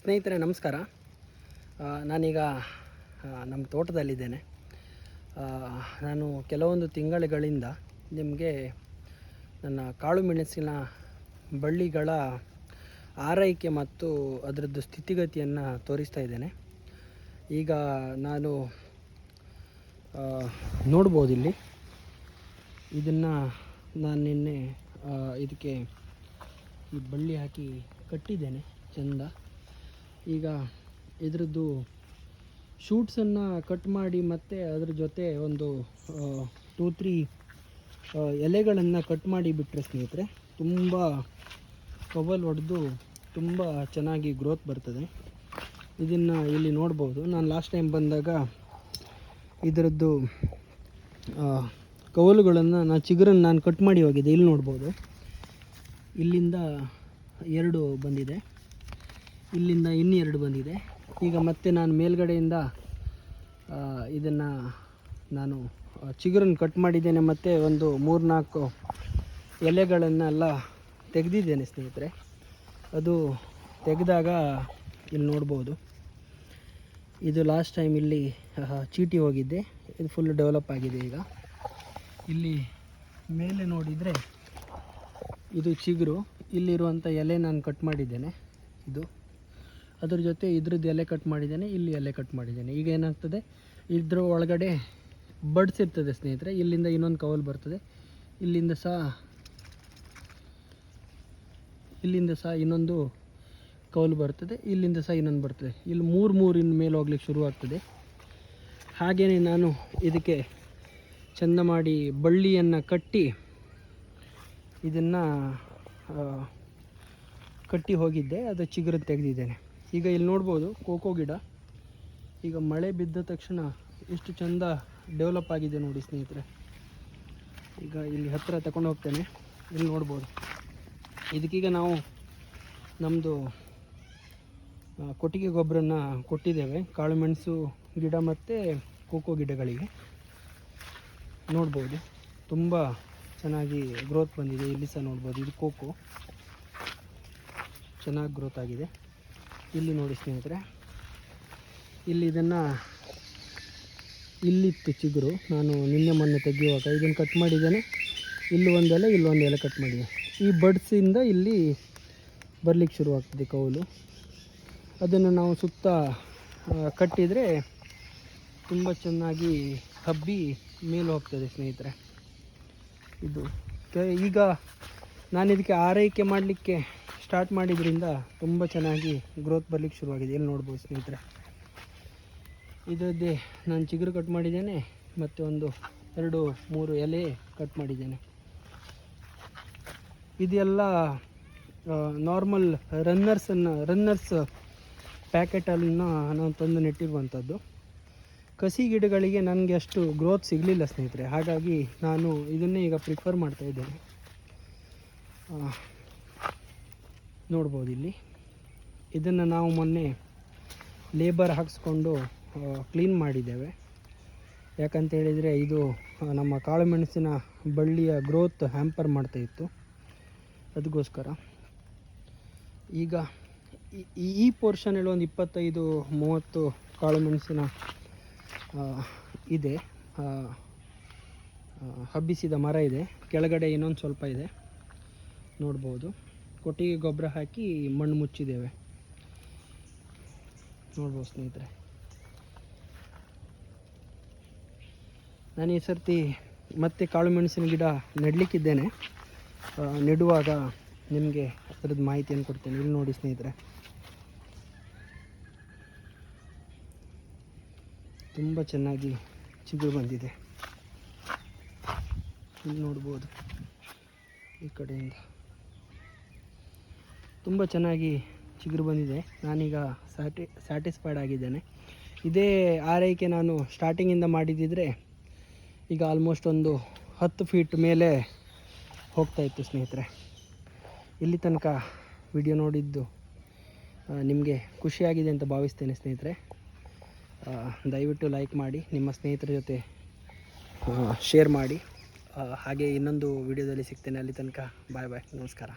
ಸ್ನೇಹಿತರೆ, ನಮಸ್ಕಾರ. ನಾನೀಗ ನಮ್ಮ ತೋಟದಲ್ಲಿದ್ದೇನೆ. ನಾನು ಕೆಲವೊಂದು ತಿಂಗಳುಗಳಿಂದ ನಿಮಗೆ ನನ್ನ ಕಾಳು ಮೆಣಸಿನ ಬಳ್ಳಿಗಳ ಆರೈಕೆ ಮತ್ತು ಅದರದ್ದು ಸ್ಥಿತಿಗತಿಯನ್ನು ತೋರಿಸ್ತಾ ಇದ್ದೇನೆ. ಈಗ ನಾನು ನೋಡ್ಬೋದು ಇಲ್ಲಿ ಇದನ್ನು ನಾನು ನಿನ್ನೆ ಇದಕ್ಕೆ ಈ ಬಳ್ಳಿ ಹಾಕಿ ಕಟ್ಟಿದ್ದೇನೆ, ಚೆಂದ. ಈಗ ಇದರದ್ದು ಶೂಟ್ಸನ್ನು ಕಟ್ ಮಾಡಿ ಮತ್ತು ಅದ್ರ ಜೊತೆ ಒಂದು ಟೂ ತ್ರೀ ಎಲೆಗಳನ್ನು ಕಟ್ ಮಾಡಿ ಬಿಟ್ಟರೆ ಸ್ನೇಹಿತರೆ, ತುಂಬ ಕವಲ್ ಹೊಡೆದು ತುಂಬ ಚೆನ್ನಾಗಿ ಗ್ರೋತ್ ಬರ್ತದೆ. ಇದನ್ನು ಇಲ್ಲಿ ನೋಡ್ಬೋದು. ನಾನು ಲಾಸ್ಟ್ ಟೈಮ್ ಬಂದಾಗ ಇದರದ್ದು ಕವಲುಗಳನ್ನು ನಾನು ಚಿಗುರನ್ನು ನಾನು ಕಟ್ ಮಾಡಿ ಹೋಗಿದ್ದೆ. ಇಲ್ಲಿ ನೋಡ್ಬೋದು. ಇಲ್ಲಿಂದ ಎರಡು ಬಂದಿದೆ. ಇಲ್ಲಿಂದ ಇನ್ನೆರಡು ಬಂದಿದೆ. ಈಗ ಮತ್ತೆ ನಾನು ಮೇಲ್ಗಡೆಯಿಂದ ಇದನ್ನು ನಾನು ಚಿಗುರನ್ನು ಕಟ್ ಮಾಡಿದ್ದೇನೆ. ಮತ್ತು ಒಂದು ಮೂರ್ನಾಲ್ಕು ಎಲೆಗಳನ್ನೆಲ್ಲ ತೆಗೆದಿದ್ದೇನೆ ಸ್ನೇಹಿತರೆ. ಅದು ತೆಗೆದಾಗ ಇಲ್ಲಿ ನೋಡ್ಬೋದು. ಇದು ಲಾಸ್ಟ್ ಟೈಮ್ ಇಲ್ಲಿ ಚೀಟಿ ಹೋಗಿದ್ದೆ. ಇದು ಫುಲ್ ಡೆವಲಪ್ ಆಗಿದೆ ಈಗ. ಇಲ್ಲಿ ಮೇಲೆ ನೋಡಿದರೆ ಇದು ಚಿಗುರು. ಇಲ್ಲಿರುವಂಥ ಎಲೆ ನಾನು ಕಟ್ ಮಾಡಿದ್ದೇನೆ. ಇದು ಅದ್ರ ಜೊತೆ ಇದ್ರದ್ದು ಎಲೆ ಕಟ್ ಮಾಡಿದ್ದೇನೆ, ಇಲ್ಲಿ ಎಲೆ ಕಟ್ ಮಾಡಿದ್ದೇನೆ. ಈಗ ಏನಾಗ್ತದೆ? ಇದ್ರ ಒಳಗಡೆ ಬಡ್ಸ್ ಇರ್ತದೆ ಸ್ನೇಹಿತರೆ. ಇಲ್ಲಿಂದ ಇನ್ನೊಂದು ಕವಲ್ ಬರ್ತದೆ. ಇಲ್ಲಿಂದ ಸಹ ಇಲ್ಲಿಂದ ಸಹ ಇನ್ನೊಂದು ಕವಲು ಬರ್ತದೆ. ಇಲ್ಲಿಂದ ಸಹ ಇನ್ನೊಂದು ಬರ್ತದೆ. ಇಲ್ಲಿ ಮೂರು ಮೂರಿನ ಮೇಲೆ ಹೋಗ್ಲಿಕ್ಕೆ ಶುರು ಆಗ್ತದೆ. ಹಾಗೆಯೇ ನಾನು ಇದಕ್ಕೆ ಚೆಂದ ಮಾಡಿ ಬಳ್ಳಿಯನ್ನು ಕಟ್ಟಿ ಇದನ್ನು ಕಟ್ಟಿ ಹೋಗಿದ್ದೆ. ಅದು ಚಿಗುರು ತೆಗೆದಿದ್ದೇನೆ. ಈಗ ಇಲ್ಲಿ ನೋಡ್ಬೋದು ಕೋಕೋ ಗಿಡ. ಈಗ ಮಳೆ ಬಿದ್ದ ತಕ್ಷಣ ಎಷ್ಟು ಚಂದ ಡೆವಲಪ್ ಆಗಿದೆ ನೋಡಿ ಸ್ನೇಹಿತರೆ. ಈಗ ಇಲ್ಲಿ ಹತ್ತಿರ ತಗೊಂಡು ಹೋಗ್ತೇನೆ. ಇಲ್ಲಿ ನೋಡ್ಬೋದು. ಇದಕ್ಕೀಗ ನಾವು ನಮ್ಮದು ಕೊಟ್ಟಿಗೆ ಗೊಬ್ಬರನ ಕೊಟ್ಟಿದ್ದೇವೆ. ಕಾಳುಮೆಣಸು ಗಿಡ ಮತ್ತು ಕೋಕೋ ಗಿಡಗಳಿಗೆ. ನೋಡ್ಬೋದು. ತುಂಬ ಚೆನ್ನಾಗಿ ಗ್ರೋತ್ ಬಂದಿದೆ. ಇಲ್ಲಿ ಸಹ ನೋಡ್ಬೋದು. ಇದು ಕೋಕೋ. ಚೆನ್ನಾಗಿ ಗ್ರೋತ್ ಆಗಿದೆ. ಇಲ್ಲಿ ನೋಡಿ ಸ್ನೇಹಿತರೆ. ಇಲ್ಲಿ ಇದನ್ನು ಇಲ್ಲಿತ್ತು ಚಿಗುರು ನಾನು ನಿನ್ನೆ ಮೊನ್ನೆ ತೆಗೆಯುವಾಗ. ಇದನ್ನು ಕಟ್ ಮಾಡಿದ್ದೇನೆ. ಇಲ್ಲಿ ಒಂದು ಎಲೆ, ಇಲ್ಲಿ ಒಂದು ಎಲೆ ಕಟ್ ಮಾಡಿದೆ. ಈ ಬಡ್ಸಿಂದ ಇಲ್ಲಿ ಬರಲಿಕ್ಕೆ ಶುರುವಾಗ್ತದೆ ಕೌಲು. ಅದನ್ನು ನಾವು ಸುತ್ತ ಕಟ್ಟಿದರೆ ತುಂಬ ಚೆನ್ನಾಗಿ ಹಬ್ಬಿ ಮೇಲೆ ಹೋಗ್ತದೆ ಸ್ನೇಹಿತರೆ. ಇದು ಈಗ ನಾನು ಇದಕ್ಕೆ ಆರೈಕೆ ಮಾಡಲಿಕ್ಕೆ ಸ್ಟಾರ್ಟ್ ಮಾಡಿದ್ರಿಂದ ತುಂಬ ಚೆನ್ನಾಗಿ ಗ್ರೋತ್ ಬರಲಿಕ್ಕೆ ಶುರುವಾಗಿದೆ. ಇಲ್ಲಿ ನೋಡ್ಬೋದು ಸ್ನೇಹಿತರೆ? ಇದರದ್ದೇ ನಾನು ಚಿಗುರು ಕಟ್ ಮಾಡಿದ್ದೇನೆ ಮತ್ತು ಒಂದು ಎರಡು ಮೂರು ಎಲೆ ಕಟ್ ಮಾಡಿದ್ದೇನೆ. ಇದೆಲ್ಲ ನಾರ್ಮಲ್ ರನ್ನರ್ಸನ್ನು ರನ್ನರ್ಸ್ ಪ್ಯಾಕೆಟನ್ನು ನಾನು ತಂದು ನೆಟ್ಟಿರುವಂಥದ್ದು. ಕಸಿ ಗಿಡಗಳಿಗೆ ನನಗೆ ಅಷ್ಟು ಗ್ರೋತ್ ಸಿಗಲಿಲ್ಲ ಸ್ನೇಹಿತರೆ. ಹಾಗಾಗಿ ನಾನು ಇದನ್ನೇ ಈಗ ಪ್ರಿಫರ್ ಮಾಡ್ತಾ ಇದ್ದೇನೆ. ಆ, ನೋಡ್ಬೋದು ಇಲ್ಲಿ. ಇದನ್ನು ನಾವು ಮೊನ್ನೆ ಲೇಬರ್ ಹಾಕಿಸ್ಕೊಂಡು ಕ್ಲೀನ್ ಮಾಡಿದ್ದೇವೆ. ಯಾಕಂತ ಹೇಳಿದರೆ ಇದು ನಮ್ಮ ಕಾಳುಮೆಣಸಿನ ಬಳ್ಳಿಯ ಗ್ರೋತ್ ಹ್ಯಾಂಪರ್ ಮಾಡ್ತಾ ಇತ್ತು. ಅದಕ್ಕೋಸ್ಕರ ಈಗ ಈ- ಪೋರ್ಷನಲ್ಲಿ ಒಂದು ಇಪ್ಪತ್ತೈದು, ಮೂವತ್ತು ಕಾಳುಮೆಣಸಿನ ಇದೆ. ಹಬ್ಬಿಸಿದ ಮರ ಇದೆ. ಕೆಳಗಡೆ ಇನ್ನೊಂದು ಸ್ವಲ್ಪ ಇದೆ. ನೋಡ್ಬೋದು. ಕೊಟ್ಟಿಗೆ ಗೊಬ್ಬರ ಹಾಕಿ ಮಣ್ಣು ಮುಚ್ಚಿದ್ದೇವೆ. ನೋಡ್ಬೋದು ಸ್ನೇಹಿತರೆ. ನಾನು ಈ ಸರ್ತಿ ಮತ್ತೆ ಕಾಳು ಮೆಣಸಿನ ಗಿಡ ನೆಡಲಿಕ್ಕಿದ್ದೇನೆ. ನೆಡುವಾಗ ನಿಮಗೆ ಅದರದ್ದು ಮಾಹಿತಿಯನ್ನು ಕೊಡ್ತೇನೆ. ಇಲ್ಲಿ ನೋಡಿ ಸ್ನೇಹಿತರೆ. ತುಂಬ ಚೆನ್ನಾಗಿ ಚಿಗುರು ಬಂದಿದೆ. ಇಲ್ಲಿ ನೋಡ್ಬೋದು ಈ ಕಡೆಯಿಂದ. ತುಂಬ ಚೆನ್ನಾಗಿ ಚಿಗುರು ಬಂದಿದೆ. ನಾನೀಗ ಸ್ಯಾಟಿ ಸ್ಯಾಟಿಸ್ಫೈಡ್ ಆಗಿದ್ದೇನೆ. ಇದೇ ಆರೈಕೆ ನಾನು ಸ್ಟಾರ್ಟಿಂಗಿಂದ ಮಾಡಿದ್ದಿದ್ರೆ ಈಗ ಆಲ್ಮೋಸ್ಟ್ ಒಂದು ಹತ್ತು ಫೀಟ್ ಮೇಲೆ ಹೋಗ್ತಾ ಇತ್ತು ಸ್ನೇಹಿತರೆ. ಇಲ್ಲಿ ತನಕ ವಿಡಿಯೋ ನೋಡಿದ್ದು ನಿಮಗೆ ಖುಷಿಯಾಗಿದೆ ಅಂತ ಭಾವಿಸ್ತೇನೆ ಸ್ನೇಹಿತರೆ. ದಯವಿಟ್ಟು ಲೈಕ್ ಮಾಡಿ, ನಿಮ್ಮ ಸ್ನೇಹಿತರ ಜೊತೆ ಶೇರ್ ಮಾಡಿ. ಹಾಗೆ ಇನ್ನೊಂದು ವಿಡಿಯೋದಲ್ಲಿ ಸಿಗ್ತೇನೆ. ಅಲ್ಲಿ ತನಕ ಬಾಯ್ ಬಾಯ್ ನಮಸ್ಕಾರ.